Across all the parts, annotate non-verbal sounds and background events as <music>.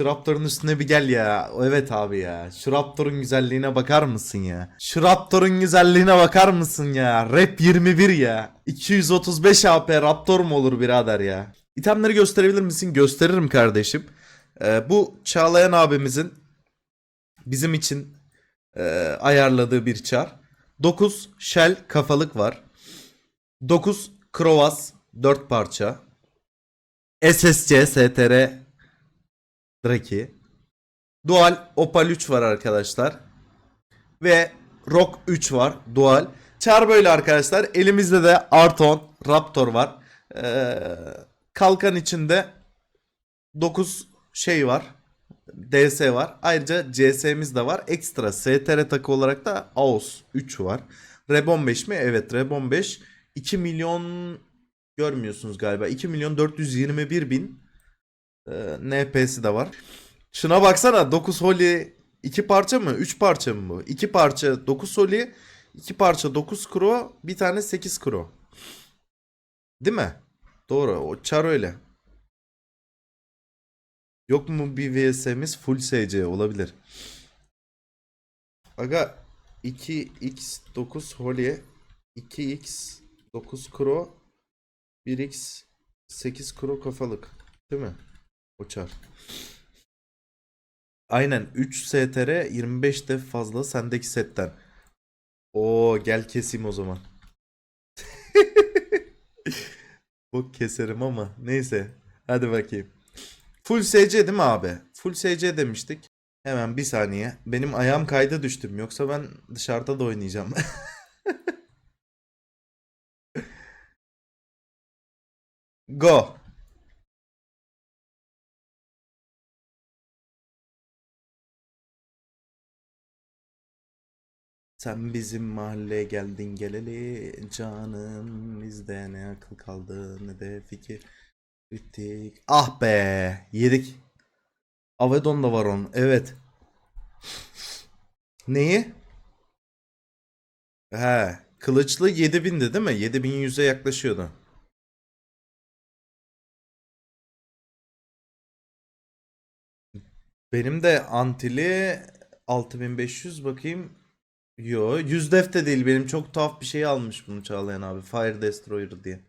Şu Raptor'un üstüne bir gel ya. Evet abi ya. Şu Raptor'un güzelliğine bakar mısın ya? Şu Raptor'un güzelliğine bakar mısın ya? Rap 21 ya. 235 AP Raptor mu olur birader ya? İtemleri gösterebilir misin? Gösteririm kardeşim. Ee, bu Çağlayan abimizin bizim için e, ayarladığı bir çar. 9 shell kafalık var. 9 Krovas 4 parça. SSC STR Draki. Dual Opal 3 var arkadaşlar. Ve Rock 3 var. Dual. Çar böyle arkadaşlar. Elimizde de Arton Raptor var. Ee, kalkan içinde 9 şey var. DS var. Ayrıca CS'miz de var. Ekstra STR takı olarak da AOS 3 var. Reb 15 mi? Evet Reb 15. 2 milyon görmüyorsunuz galiba. 2 milyon 421 bin e, NP'si de var. Şuna baksana 9 Holy 2 parça mı? 3 parça mı bu? 2 parça 9 Holy 2 parça 9 Kro bir tane 8 Kro. Değil mi? Doğru. O çar öyle. Yok mu bir VS'miz full SC olabilir. Aga 2x9 Holy 2x 9 Kro 1x 8 Kro kafalık. Değil mi? O çar. Aynen 3 STR 25 de fazla sendeki setten. Oo gel keseyim o zaman. <laughs> Bu keserim ama neyse. Hadi bakayım. Full SC değil mi abi? Full SC demiştik. Hemen bir saniye. Benim ayağım kayda düştüm. Yoksa ben dışarıda da oynayacağım. <laughs> Go. Sen bizim mahalleye geldin geleli canım bizde ne akıl kaldı ne de fikir bittik. Ah be yedik. Avedon da var onun evet. Neyi? He kılıçlı 7000'di değil mi? 7100'e yaklaşıyordu. Benim de antili 6500 bakayım. Yo 100 def de değil benim çok tuhaf bir şey almış bunu Çağlayan abi. Fire Destroyer diye.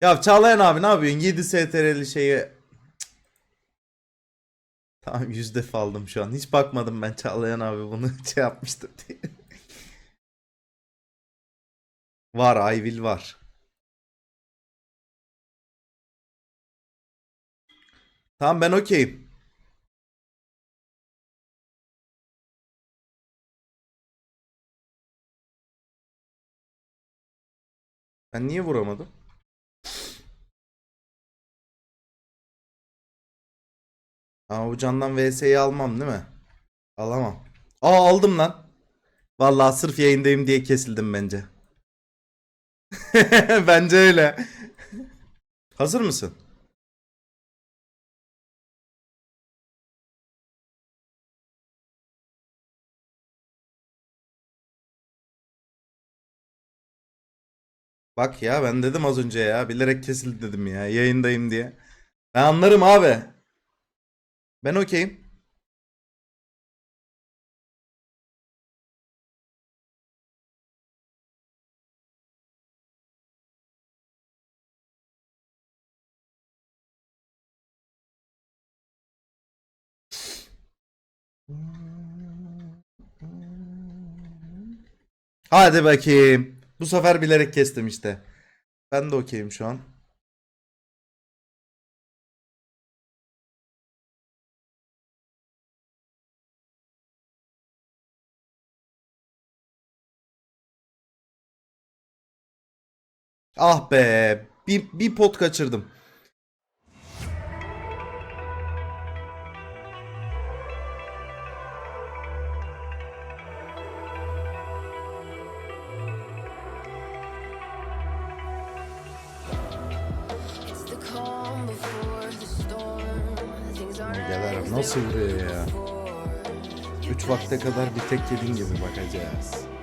Ya Çağlayan abi ne yapıyorsun? 7 STR'li şeyi. Tamam 100 def aldım şu an. Hiç bakmadım ben Çağlayan abi bunu <laughs> şey yapmıştır diye. Var will var. Tamam ben okeyim. Ben niye vuramadım? Ama bu candan VS'yi almam değil mi? Alamam. Aa aldım lan. Vallahi sırf yayındayım diye kesildim bence. <laughs> Bence öyle. Hazır mısın? Bak ya ben dedim az önce ya bilerek kesildi dedim ya yayındayım diye. Ben anlarım abi. Ben okeyim. Hadi bakayım. Bu sefer bilerek kestim işte. Ben de okeyim şu an. Ah be. Bir, bir pot kaçırdım. Geler as nasıl vuruyor ya? before. 3 vakte kadar bir tek yediğin gibi bakacağız.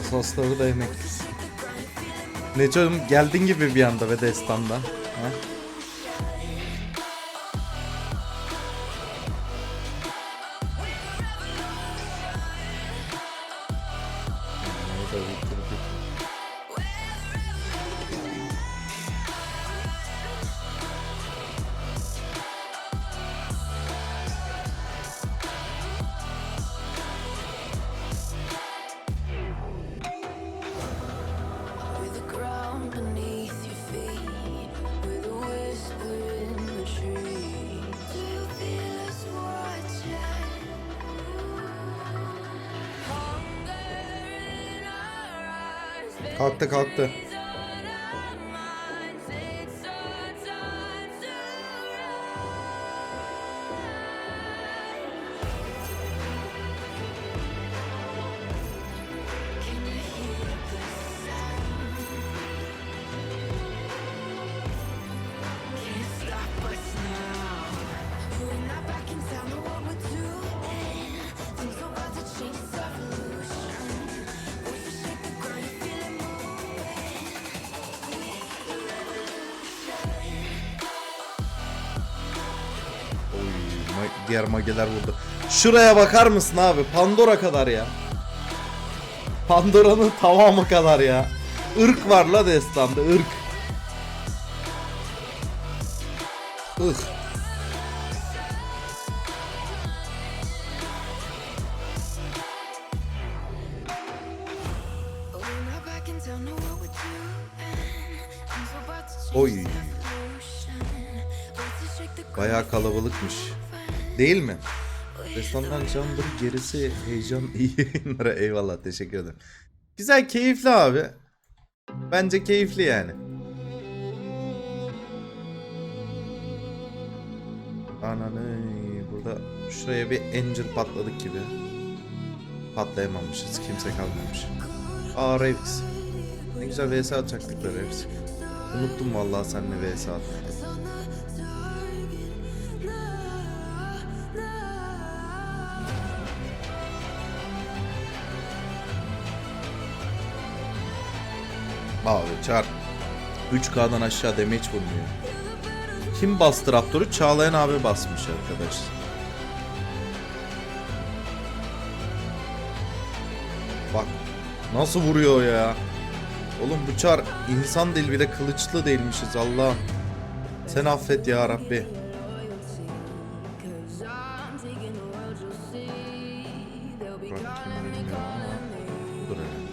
Asasları da emeklisin. Neco'm geldin gibi bir anda ve destanda. Ha? Kalktı kalktı. Diğer mageler vurdu. Şuraya bakar mısın abi? Pandora kadar ya. Pandora'nın tamamı kadar ya. Irk var la destanda ırk. Ih. Oy. Bayağı kalabalıkmış. Değil mi? Destandan candır gerisi heyecan <laughs> iyi yayınlara eyvallah teşekkür ederim. Güzel keyifli abi. Bence keyifli yani. Ananı burada şuraya bir encir patladık gibi. Patlayamamışız kimse kalmamış. Aa Revx. Ne güzel vs atacaktık da Revx. Unuttum vallahi seninle vs atmayı. Abi çar. 3K'dan aşağı damage vurmuyor. Kim bastı Raptor'u? Çağlayan abi basmış arkadaş. Bak nasıl vuruyor ya. Oğlum bu çar insan değil bir de kılıçlı değilmişiz Allah'ım. Sen affet ya Rabbi. Bırak,